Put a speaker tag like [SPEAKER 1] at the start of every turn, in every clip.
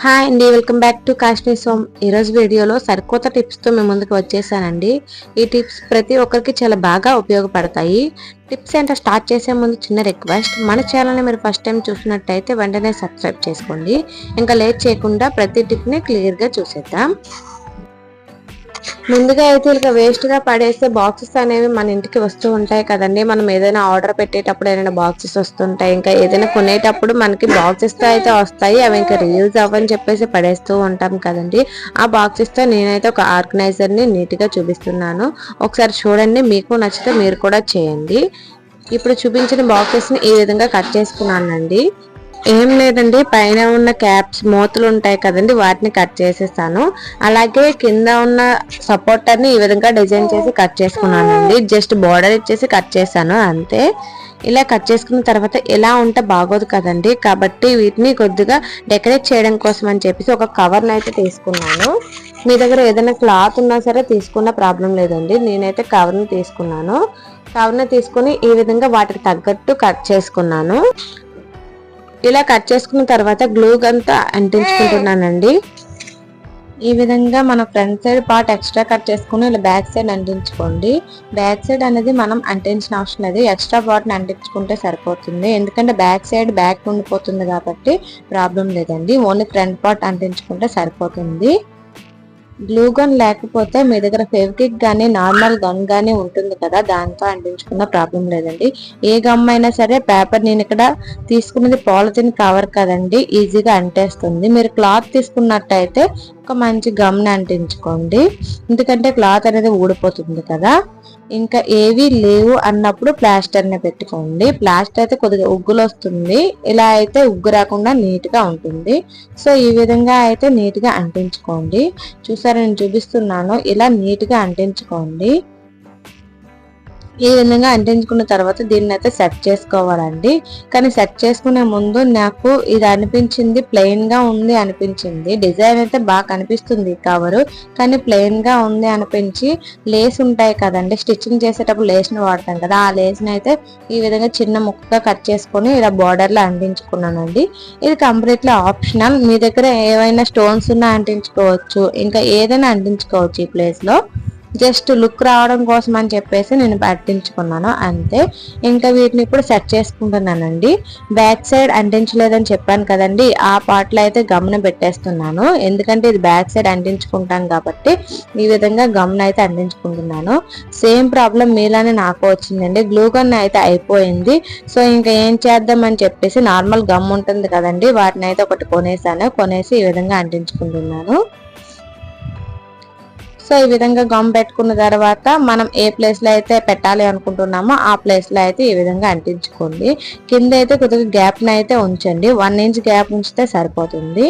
[SPEAKER 1] Hi అండి welcome back to Kashmir సోమ్. ఈరోజు వీడియోలో సరికొత్త టిప్స్తో మేము ముందుకు వచ్చేసానండి. ఈ టిప్స్ ప్రతి ఒక్కరికి చాలా బాగా ఉపయోగపడతాయి. టిప్స్ ఏంటో స్టార్ట్ చేసే ముందు చిన్న రిక్వెస్ట్. మన ఛానల్ని మీరు ఫస్ట్ టైం చూసినట్టయితే వెంటనే సబ్స్క్రైబ్ చేసుకోండి. ఇంకా లేట్ చేయకుండా ప్రతి టిప్ని క్లియర్గా చూసేద్దాం. ముందుగా అయితే ఇక వేస్ట్గా పడేస్తే బాక్సెస్ అనేవి మన ఇంటికి వస్తూ ఉంటాయి కదండి. మనం ఏదైనా ఆర్డర్ పెట్టేటప్పుడు ఏదైనా బాక్సెస్ వస్తుంటాయి. ఇంకా ఏదైనా కొనేటప్పుడు మనకి బాక్సెస్తో అయితే వస్తాయి. అవి ఇంకా రీల్స్ అవ్వని చెప్పేసి పడేస్తూ ఉంటాం కదండి. ఆ బాక్సెస్తో నేనైతే ఒక ఆర్గనైజర్ని నీట్గా చూపిస్తున్నాను. ఒకసారి చూడండి. మీకు నచ్చితే మీరు కూడా చేయండి. ఇప్పుడు చూపించిన బాక్సెస్ని ఈ విధంగా కట్ చేసుకున్నానండి. ఏం లేదండి పైన ఉన్న క్యాప్స్ మూతలు ఉంటాయి కదండి వాటిని కట్ చేసేస్తాను అలాగే కింద ఉన్న సపోర్టర్ని ఈ విధంగా డిజైన్ చేసి కట్ చేసుకున్నానండి. జస్ట్ బార్డర్ ఇచ్చేసి కట్ చేశాను అంతే. ఇలా కట్ చేసుకున్న తర్వాత ఎలా ఉంటే బాగోదు కదండి. కాబట్టి వీటిని కొద్దిగా డెకరేట్ చేయడం కోసం అని చెప్పేసి ఒక కవర్ని అయితే తీసుకున్నాను. మీ దగ్గర ఏదైనా క్లాత్ ఉన్నా సరే తీసుకున్న ప్రాబ్లం లేదండి. నేనైతే కవర్ని తీసుకున్నాను. కవర్ని తీసుకుని ఈ విధంగా వాటికి తగ్గట్టు కట్ చేసుకున్నాను. ఇలా కట్ చేసుకున్న తర్వాత గ్లూ అంతా అంటించుకుంటున్నానండి. ఈ విధంగా మన front side part extra cut చేసుకుని ఇలా బ్యాక్ సైడ్ అంటించుకోండి. బ్యాక్ సైడ్ అనేది మనం అంటించిన అవసరం లేదు. ఎక్స్ట్రా పార్ట్ని అంటించుకుంటే సరిపోతుంది. ఎందుకంటే బ్యాక్ సైడ్ బ్యాక్ ఉండిపోతుంది కాబట్టి ప్రాబ్లం లేదండి. ఓన్లీ ఫ్రంట్ పార్ట్ అంటించుకుంటే సరిపోతుంది. గ్లూ గన్ లేకపోతే మీ దగ్గర ఫెవికిక్ కానీ నార్మల్ గన్ కానీ ఉంటుంది కదా దాంతో అంటించుకున్న ప్రాబ్లం లేదండి. ఏ గమ్ అయినా సరే పేపర్ నేను ఇక్కడ తీసుకున్నది పాలిథిన్ కవర్ కదండి ఈజీగా అంటేస్తుంది. మీరు క్లాత్ తీసుకున్నట్టయితే ఒక మంచి గమ్ని అంటించుకోండి. ఎందుకంటే క్లాత్ అనేది ఊడిపోతుంది కదా. ఇంకా ఏవి లేవు అన్నప్పుడు ప్లాస్టర్ని పెట్టుకోండి. ప్లాస్టర్ అయితే కొద్దిగా ఉగ్గులు వస్తుంది ఇలా అయితే ఉగ్గు రాకుండా నీట్గా ఉంటుంది. సో ఈ విధంగా అయితే నీట్గా అంటించుకోండి. చూసారా నేను చూపిస్తున్నాను. ఇలా నీట్గా అంటించుకోండి. ఈ విధంగా అంటించుకున్న తర్వాత దీన్ని అయితే సెట్ చేసుకోవాలండి. కానీ సెట్ చేసుకునే ముందు నాకు ఇది అనిపించింది ప్లెయిన్గా ఉంది అనిపించింది. డిజైన్ అయితే బాగా కనిపిస్తుంది కవరు కానీ ప్లెయిన్గా ఉంది అనిపించి లేస్ ఉంటాయి కదండి. స్టిచ్చింగ్ చేసేటప్పుడు లేస్ని వాడతాం కదా. ఆ లేస్ని అయితే ఈ విధంగా చిన్న ముక్కగా కట్ చేసుకొని ఇలా బార్డర్లో అంటించుకున్నానండి. ఇది కంప్లీట్లీ ఆప్షనల్ మీ దగ్గర ఏవైనా స్టోన్స్ ఉన్నా అంటించుకోవచ్చు. ఇంకా ఏదైనా అంటించుకోవచ్చు ఈ ప్లేస్లో జస్ట్ లుక్ రావడం కోసం అని చెప్పేసి నేను పట్టించుకున్నాను. అంతే. ఇంకా వీటిని ఇప్పుడు సెట్ చేసుకుంటున్నానండి. బ్యాక్ సైడ్ అంటించలేదని చెప్పాను కదండి. ఆ పార్ట్లో అయితే గమ్న పెట్టేస్తున్నాను. ఎందుకంటే ఇది బ్యాక్ సైడ్ అంటించుకుంటాను కాబట్టి ఈ విధంగా గమ్న అయితే అంటించుకుంటున్నాను. సేమ్ ప్రాబ్లం మీలానే నాకు వచ్చిందండి. గ్లూ గన్ అయితే అయిపోయింది. సో ఇంకా ఏం చేద్దామని చెప్పేసి నార్మల్ గమ్ ఉంటుంది కదండి. వాటిని అయితే ఒకటి కొనేసాను. కొనేసి ఈ విధంగా అంటించుకుంటున్నాను. సో ఈ విధంగా గమ్ పెట్టుకున్న తర్వాత మనం ఏ ప్లేస్లో అయితే పెట్టాలి అనుకుంటున్నామో ఆ ప్లేస్లో అయితే ఈ విధంగా అంటించుకోండి. కింద అయితే కొద్దిగా గ్యాప్ని అయితే ఉంచండి. వన్ ఇంచ్ గ్యాప్ ఉంచితే సరిపోతుంది.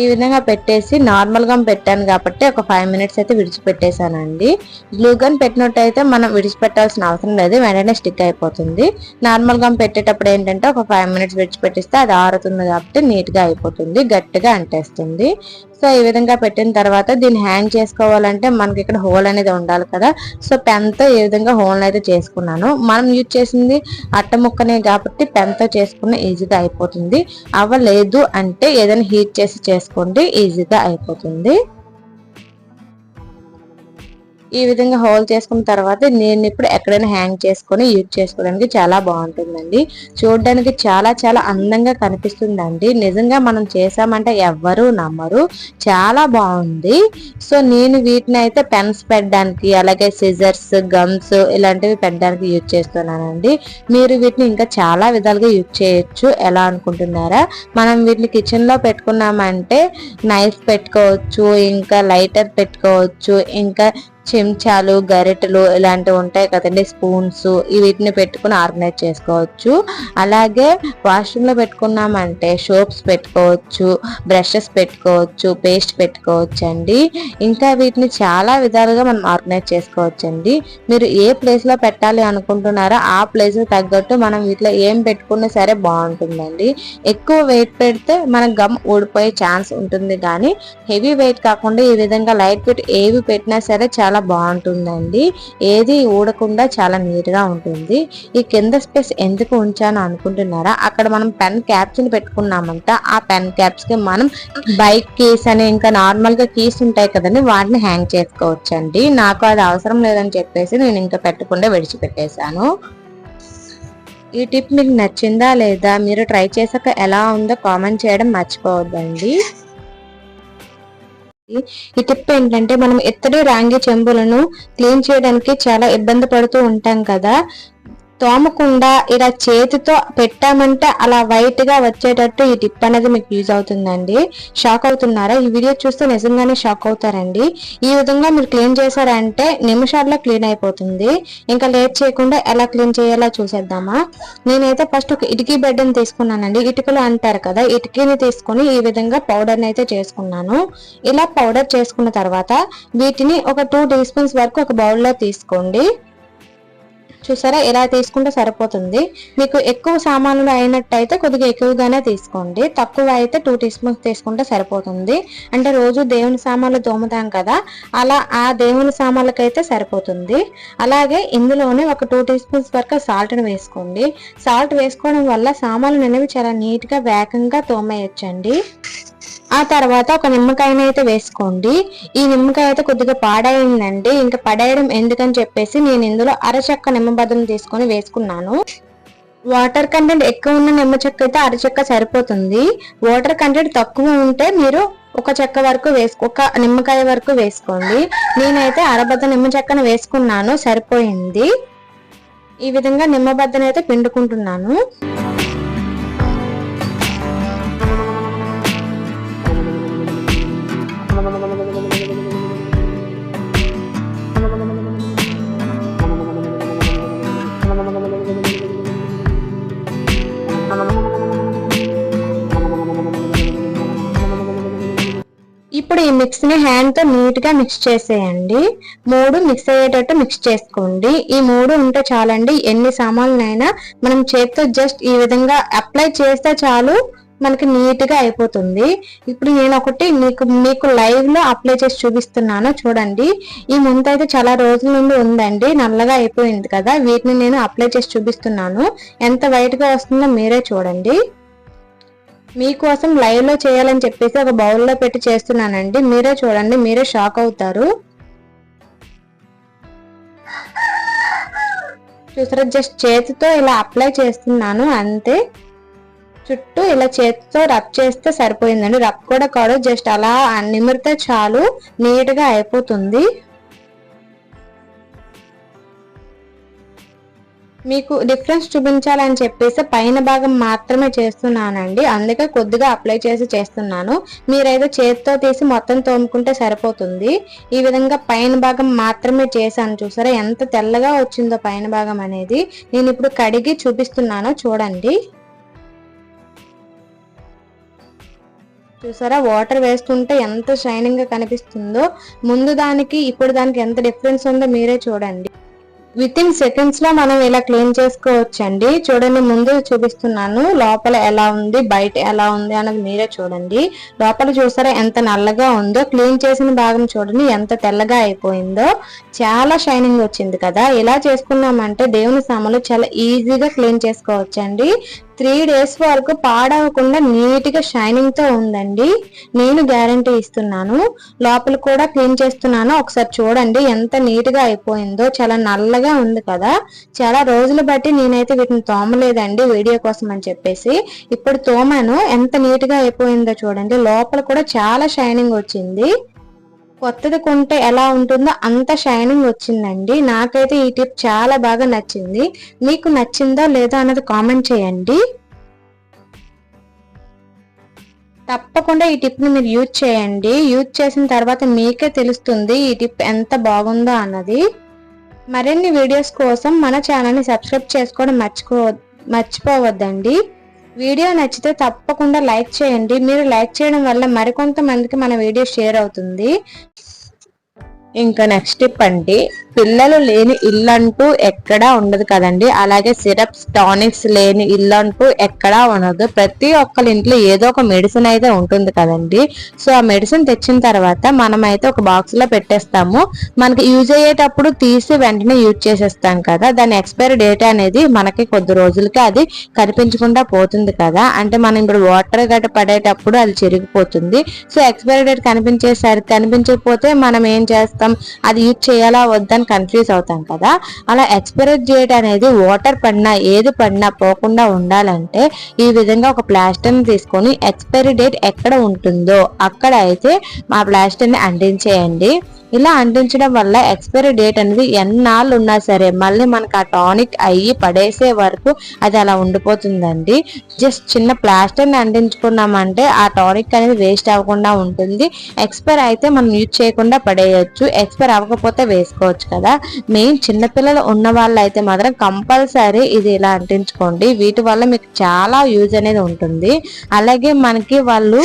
[SPEAKER 1] ఈ విధంగా పెట్టేసి నార్మల్ గమ్ పెట్టాను కాబట్టి ఒక ఫైవ్ మినిట్స్ అయితే విడిచిపెట్టేశానండి. గ్లూ గన్ పెట్టినట్టయితే మనం విడిచిపెట్టాల్సిన అవసరం లేదు. వెంటనే స్టిక్ అయిపోతుంది. నార్మల్ గమ్ పెట్టేటప్పుడు ఏంటంటే ఒక ఫైవ్ మినిట్స్ విడిచిపెట్టిస్తే అది ఆరుతుంది కాబట్టి నీట్గా అయిపోతుంది. గట్టిగా అంటేస్తుంది. సో ఈ విధంగా పెట్టిన తర్వాత దీన్ని హ్యాంగ్ చేసుకోవాలంటే మనకి ఇక్కడ హోల్ అనేది ఉండాలి కదా. సో పెన్తో ఈ విధంగా హోల్ అయితే చేసుకున్నాను. మనం యూజ్ చేసింది అట్ట ముక్కనే కాబట్టి పెన్తో చేసుకున్న ఈజీగా అయిపోతుంది. అవ్వలేదు అంటే ఏదైనా హీట్ చేసి చేసుకోండి ఈజీగా అయిపోతుంది. ఈ విధంగా హోల్ చేసుకున్న తర్వాత నేను ఇప్పుడు ఎక్కడైనా హ్యాంగ్ చేసుకొని యూజ్ చేసుకోవడానికి చాలా బాగుంటుందండి. చూడడానికి చాలా చాలా అందంగా కనిపిస్తుందండి. నిజంగా మనం చేసామంటే ఎవ్వరు నమ్మరు. చాలా బాగుంది. సో నేను వీటిని అయితే పెన్స్ పెట్టడానికి అలాగే సిజర్స్ గమ్స్ ఇలాంటివి పెట్టడానికి యూజ్ చేస్తున్నానండి. మీరు వీటిని ఇంకా చాలా విధాలుగా యూజ్ చేయొచ్చు. ఎలా అనుకుంటున్నారా? మనం వీటిని కిచెన్లో పెట్టుకున్నామంటే నైఫ్ పెట్టుకోవచ్చు ఇంకా లైటర్ పెట్టుకోవచ్చు ఇంకా చెంచాలు గరిటెలు ఇలాంటివి ఉంటాయి కదండి స్పూన్స్ వీటిని పెట్టుకుని ఆర్గనైజ్ చేసుకోవచ్చు. అలాగే వాష్రూమ్లో పెట్టుకున్నామంటే సోప్స్ పెట్టుకోవచ్చు బ్రషెస్ పెట్టుకోవచ్చు పేస్ట్ పెట్టుకోవచ్చు అండి ఇంకా వీటిని చాలా విధాలుగా మనం ఆర్గనైజ్ చేసుకోవచ్చు అండి మీరు ఏ ప్లేస్లో పెట్టాలి అనుకుంటున్నారో ఆ ప్లేస్కి తగ్గట్టు మనం వీటిలో ఏం పెట్టుకున్నా సరే బాగుంటుందండి. ఎక్కువ వెయిట్ పెడితే మన గమ్ ఊడిపోయే ఛాన్స్ ఉంటుంది. కానీ హెవీ వెయిట్ కాకుండా ఈ విధంగా లైట్ వెయిట్ ఏవి పెట్టినా సరే చాలా చాలా బాగుంటుందండి. ఏది ఊడకుండా చాలా నీట్గా ఉంటుంది. ఈ కింద స్పేస్ ఎందుకు ఉంచాను అనుకుంటున్నారా? అక్కడ మనం పెన్ క్యాప్స్ని పెట్టుకున్నామంట. ఆ పెన్ క్యాప్స్కి మనం బైక్ కీస్ అని ఇంకా నార్మల్గా కీస్ ఉంటాయి కదండి వాటిని హ్యాంగ్ చేసుకోవచ్చు అండి నాకు అది అవసరం లేదని చెప్పేసి నేను ఇంకా పెట్టకుండా విడిచిపెట్టేశాను. ఈ టిప్ మీకు నచ్చిందా లేదా? మీరు ట్రై చేసాక ఎలా ఉందో కామెంట్ చేయడం మర్చిపోవద్దండి. ఈ టిప్ ఏంటంటే మనం ఎత్తడి రాంగి చెంబులను క్లీన్ చేయడానికి చాలా ఇబ్బంది పడుతూ ఉంటాం కదా. తోమకుండా ఇలా చేతితో పెట్టామంటే అలా వైట్గా వచ్చేటట్టు ఈ టిప్ అనేది మీకు యూజ్ అవుతుందండి. షాక్ అవుతున్నారా? ఈ వీడియో చూస్తే నిజంగానే షాక్ అవుతారండి. ఈ విధంగా మీరు క్లీన్ చేశారంటే నిమిషాల్లో క్లీన్ అయిపోతుంది. ఇంకా లేట్ చేయకుండా ఎలా క్లీన్ చేయాలో చూసేద్దామా? నేనైతే ఫస్ట్ ఒక ఇటుకీ బెడ్ని తీసుకున్నానండి. ఇటుకలు అంటారు కదా ఇటుకీని తీసుకుని ఈ విధంగా పౌడర్ని అయితే చేసుకున్నాను. ఇలా పౌడర్ చేసుకున్న తర్వాత వీటిని ఒక టూ టీ స్పూన్స్ వరకు ఒక బౌల్లో తీసుకోండి. చూసారా? ఇలా తీసుకుంటే సరిపోతుంది. మీకు ఎక్కువ సామాన్లు అయినట్టయితే కొద్దిగా ఎక్కువగానే తీసుకోండి. తక్కువ అయితే టూ టీ స్పూన్స్ తీసుకుంటే సరిపోతుంది. అంటే రోజు దేవుని సామాన్లు తోముతాం కదా అలా ఆ దేవుని సామాన్లకైతే సరిపోతుంది. అలాగే ఇందులోనే ఒక టూ టీ స్పూన్స్ వరకు సాల్ట్ని వేసుకోండి. సాల్ట్ వేసుకోవడం వల్ల సామాన్లు అనేవి చాలా నీట్గా వేగంగా తోమేయచ్చండి. ఆ తర్వాత ఒక నిమ్మకాయని అయితే వేసుకోండి. ఈ నిమ్మకాయ అయితే కొద్దిగా పాడైందండి. ఇంకా పడేయడం ఎందుకని చెప్పేసి నేను ఇందులో అరచక్క నిమ్మబద్దం తీసుకొని వేసుకున్నాను. వాటర్ కంటెంట్ ఎక్కువ ఉన్న నిమ్మ చెక్క అయితే అరచెక్క సరిపోతుంది. వాటర్ కంటెంట్ తక్కువ ఉంటే మీరు ఒక చెక్క వరకు వేసుకో ఒక నిమ్మకాయ వరకు వేసుకోండి. నేనైతే అరబద్ద నిమ్మ చెక్కను వేసుకున్నాను. సరిపోయింది. ఈ విధంగా నిమ్మబద్దనైతే పిండుకుంటున్నాను. ఇప్పుడు ఈ మిక్స్ని హ్యాండ్తో నీట్గా మిక్స్ చేసేయండి. మూడు మిక్స్ అయ్యేటట్టు మిక్స్ చేసుకోండి. ఈ మూడు ఉంటే చాలండి ఎన్ని సామాన్లైనా మనం చేత్తో జస్ట్ ఈ విధంగా అప్లై చేస్తే చాలు మనకి నీట్గా అయిపోతుంది. ఇప్పుడు నేను ఒకటి మీకు మీకు లైవ్లో అప్లై చేసి చూపిస్తున్నాను చూడండి. ఈ ముంత అయితే చాలా రోజుల నుండి ఉందండి నల్లగా అయిపోయింది కదా. వీటిని నేను అప్లై చేసి చూపిస్తున్నాను. ఎంత వైట్గా వస్తుందో మీరే చూడండి. మీకోసం లైవ్లో చేయాలని చెప్పేసి ఒక బౌల్లో పెట్టి చేస్తున్నానండి. మీరే చూడండి మీరే షాక్ అవుతారు. చూసారా జస్ట్ చేతితో ఇలా అప్లై చేస్తున్నాను అంతే. చుట్టూ ఇలా చేతితో రబ్ చేస్తే సరిపోయిందండి. రబ్ కూడా కాదు జస్ట్ అలా నిమిరితే చాలు నీట్గా అయిపోతుంది. మీకు డిఫరెన్స్ చూపించాలని చెప్పేసి పైన భాగం మాత్రమే చేస్తున్నానండి. అందుకే కొద్దిగా అప్లై చేసి చేస్తున్నాను. మీరైతే చేతితో తీసి మొత్తం తోముకుంటే సరిపోతుంది. ఈ విధంగా పైన భాగం మాత్రమే చేశాను చూసారా? ఎంత తెల్లగా వచ్చిందో పైన భాగం అనేది. నేను ఇప్పుడు కడిగి చూపిస్తున్నాను. చూడండి. చూసారా? వాటర్ వేస్తుంటే ఎంత షైనింగ్గా కనిపిస్తుందో. ముందు దానికి ఇప్పుడు దానికి ఎంత డిఫరెన్స్ ఉందో మీరే చూడండి. విత్ ఇన్ సెకండ్స్లో మనం ఇలా క్లీన్ చేసుకోవచ్చండి. చూడండి ముందు చూపిస్తున్నాను. లోపల ఎలా ఉంది బయట ఎలా ఉంది అన్నది మీరే చూడండి. లోపల చూసారా ఎంత నల్లగా ఉందో. క్లీన్ చేసిన భాగం చూడండి ఎంత తెల్లగా అయిపోయిందో. చాలా షైనింగ్ వచ్చింది కదా. ఇలా చేసుకున్నామంటే దేవుని సామాన్లు చాలా ఈజీగా క్లీన్ చేసుకోవచ్చండి. త్రీ డేస్ వరకు పాడవకుండా నీట్గా షైనింగ్తో ఉందండి. నేను గ్యారంటీ ఇస్తున్నాను. లోపల కూడా క్లీన్ చేస్తున్నాను. ఒకసారి చూడండి ఎంత నీట్గా అయిపోయిందో. చాలా నల్లగా ఉంది కదా. చాలా రోజులు బట్టి నేనైతే వీటిని తోమలేదండి వీడియో కోసం అని చెప్పేసి. ఇప్పుడు తోమాను. ఎంత నీట్గా అయిపోయిందో చూడండి. లోపల కూడా చాలా షైనింగ్ వచ్చింది. కొత్తది కొంటే ఎలా ఉంటుందో అంత షైనింగ్ వచ్చిందండి. నాకైతే ఈ టిప్ చాలా బాగా నచ్చింది. మీకు నచ్చిందా లేదా అన్నది కామెంట్ చేయండి. తప్పకుండా ఈ టిప్ని మీరు యూజ్ చేయండి. యూజ్ చేసిన తర్వాత మీకే తెలుస్తుంది ఈ టిప్ ఎంత బాగుందో అన్నది. మరిన్ని వీడియోస్ కోసం మన ఛానల్ని సబ్స్క్రైబ్ చేసుకోవడం మర్చిపో మర్చిపోవద్దండి. వీడియో నచ్చితే తప్పకుండా లైక్ చేయండి. మీరు లైక్ చేయడం వల్ల మరికొంతమందికి మన వీడియో షేర్ అవుతుంది. ఇంకా నెక్స్ట్ టిప్ పిల్లలు లేని ఇల్లు అంటూ ఎక్కడా ఉండదు కదండి. అలాగే సిరప్స్ టానిక్స్ లేని ఇల్లు అంటూ ఎక్కడా ఉండదు. ప్రతి ఒక్కరి ఇంట్లో ఏదో ఒక మెడిసిన్ అయితే ఉంటుంది కదండి. సో ఆ మెడిసిన్ తెచ్చిన తర్వాత మనం అయితే ఒక బాక్స్లో పెట్టేస్తాము. మనకి యూజ్ అయ్యేటప్పుడు తీసి వెంటనే యూజ్ చేసేస్తాం కదా. దాని ఎక్స్పైరీ డేట్ అనేది మనకి కొద్ది రోజులకి అది కనిపించకుండా పోతుంది కదా. అంటే మనం ఇప్పుడు వాటర్ గట్ట పడేటప్పుడు అది చెరిగిపోతుంది. సో ఎక్స్పైరీ డేట్ కనిపించేసరికి కనిపించకపోతే మనం ఏం చేస్తాం? అది యూజ్ చేయాలా వద్దని కన్ఫ్యూజ్ అవుతాం కదా. అలా ఎక్స్పైరీ డేట్ అనేది వాటర్ పడినా ఏది పడినా పోకుండా ఉండాలంటే ఈ విధంగా ఒక ప్లాస్టర్ని తీసుకొని ఎక్స్పైరీ డేట్ ఎక్కడ ఉంటుందో అక్కడ అయితే మా ప్లాస్టర్ని అంటించేయండి. ఇలా అంటించడం వల్ల ఎక్స్పైరీ డేట్ అనేది ఎన్నాళ్ళు ఉన్నా సరే మళ్ళీ మనకు ఆ టానిక్ అయ్యి పడేసే వరకు అది అలా ఉండిపోతుందండి. జస్ట్ చిన్న ప్లాస్టర్ని అంటించుకున్నామంటే ఆ టానిక్ అనేది వేస్ట్ అవ్వకుండా ఉంటుంది. ఎక్స్పైర్ అయితే మనం యూజ్ చేయకుండా పడేయచ్చు. ఎక్స్పైర్ అవ్వకపోతే వేసుకోవచ్చు కదా. మెయిన్ చిన్నపిల్లలు ఉన్న వాళ్ళు అయితే మాత్రం కంపల్సరీ ఇది ఇలా అంటించుకోండి. వీటి వల్ల మీకు చాలా యూజ్ అనేది ఉంటుంది. అలాగే మనకి వాళ్ళు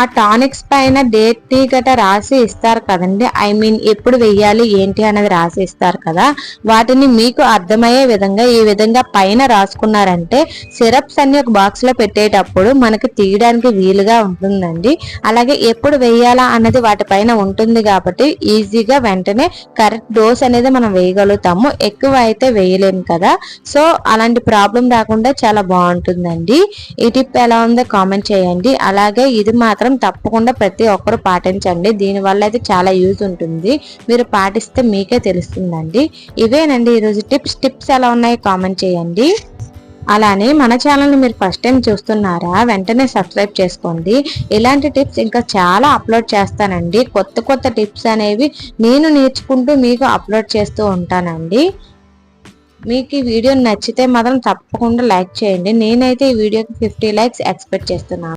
[SPEAKER 1] ఆ టానిక్స్ పైన డేట్ టీ గట రాసి ఇస్తారు కదండి. ఐ మీన్ ఎప్పుడు వెయ్యాలి ఏంటి అనేది రాసి ఇస్తారు కదా. వాటిని మీకు అర్థమయ్యే విధంగా ఈ విధంగా పైన రాసుకున్నారంటే సిరప్స్ అన్ని ఒక బాక్స్లో పెట్టేటప్పుడు మనకి తీయడానికి వీలుగా ఉంటుందండి. అలాగే ఎప్పుడు వెయ్యాలా అన్నది వాటిపైన ఉంటుంది కాబట్టి ఈజీగా వెంటనే కరెక్ట్ డోస్ అనేది మనం వేయగలుగుతాము ఎక్కువ అయితే వేయలేము కదా. సో అలాంటి ప్రాబ్లం రాకుండా చాలా బాగుంటుందండి. ఈ టిప్ ఎలా ఉందో కామెంట్ చేయండి. అలాగే ఇది మాత్రం మాత్రం తప్పకుండా ప్రతి ఒక్కరు పాటించండి. దీనివల్ల అయితే చాలా యూజ్ ఉంటుంది. మీరు పాటిస్తే మీకే తెలుస్తుందండి. ఇవేనండి ఈరోజు టిప్స్. టిప్స్ ఎలా ఉన్నాయి కామెంట్ చేయండి. అలానే మన ఛానల్ని మీరు ఫస్ట్ టైం చూస్తున్నారా వెంటనే సబ్స్క్రైబ్ చేసుకోండి. ఇలాంటి టిప్స్ ఇంకా చాలా అప్లోడ్ చేస్తానండి. కొత్త కొత్త టిప్స్ అనేవి నేను నేర్చుకుంటూ మీకు అప్లోడ్ చేస్తూ ఉంటానండి. మీకు ఈ వీడియో నచ్చితే మాత్రం తప్పకుండా లైక్ చేయండి. నేనైతే ఈ వీడియోకి ఫిఫ్టీ లైక్స్ ఎక్స్పెక్ట్ చేస్తున్నాను.